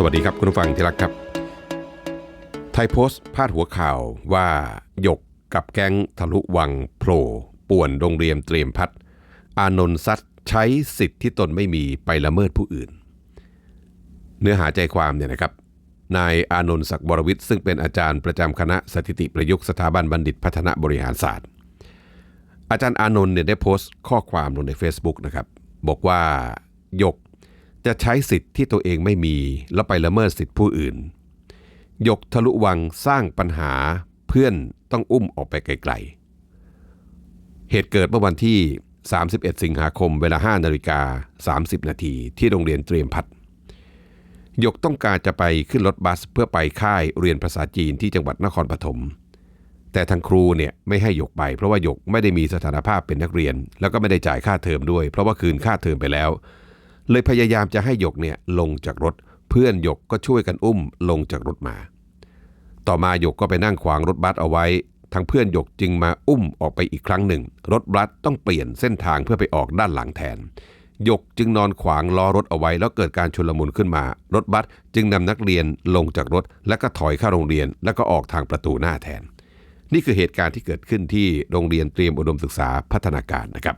สวัสดีครับคุณผู้ฟังที่รักครับ ไทยโพสต์พาดหัวข่าวว่าหยกกับแก๊งทะลุวังโผล่ป่วนโรงเรียนเตรียมพัด อานนท์ซัดใช้สิทธิ์ที่ตนไม่มีไปละเมิดผู้อื่น เนื้อหาใจความเนี่ยนะครับ นายอานนท์ศักดิ์วรวิทย์ซึ่งเป็นอาจารย์ประจำคณะสถิติประยุกต์สถาบันบัณฑิตพัฒนาบริหารศาสตร์ อาจารย์อานนท์เนี่ยได้โพสต์ข้อความลงใน Facebook นะครับบอกว่าหยก จะใช้สิทธิ์ที่ตัวเองไม่มีแล้วไปละเมิดสิทธิผู้อื่น ยกทะลุวังสร้างปัญหาเพื่อนต้องอุ้มออกไปไกลๆ เหตุเกิดเมื่อวันที่ 31 สิงหาคมเวลา 5 นาฬิกา 30 นาทีที่โรงเรียนเตรียมพัฒน์ยกต้องการจะไปขึ้นรถบัสเพื่อไปค่ายเรียนภาษาจีนที่จังหวัดนครปฐม แต่ทางครูเนี่ยไม่ให้ยกไป เพราะว่ายกไม่ได้มีสถานภาพเป็นนักเรียน แล้วก็ไม่ได้จ่ายค่าเทอมด้วย เพราะว่าคืนค่าเทอมไปแล้ว เลยพยายามจะให้หยกเนี่ยลงจากรถ เพื่อนหยกก็ช่วยกันอุ้มลงจากรถมา ต่อมาหยกก็ไปนั่งขวางรถบัสเอาไว้ทางเพื่อนหยกจึงมาอุ้มออกไปอีกครั้งหนึ่ง รถบัสต้องเปลี่ยนเส้นทางเพื่อไปออกด้านหลังแทนหยกจึงนอนขวางล้อรถเอาไว้ แล้วเกิดการชุลมุนขึ้นมา รถบัสจึงนำนักเรียนลงจากรถ แล้วก็ถอยเข้าโรงเรียน แล้วก็ออกทางประตูหน้าแทน นี่คือเหตุการณ์ที่เกิดขึ้นที่โรงเรียนเตรียมอุดมศึกษาพัฒนาการนะครับ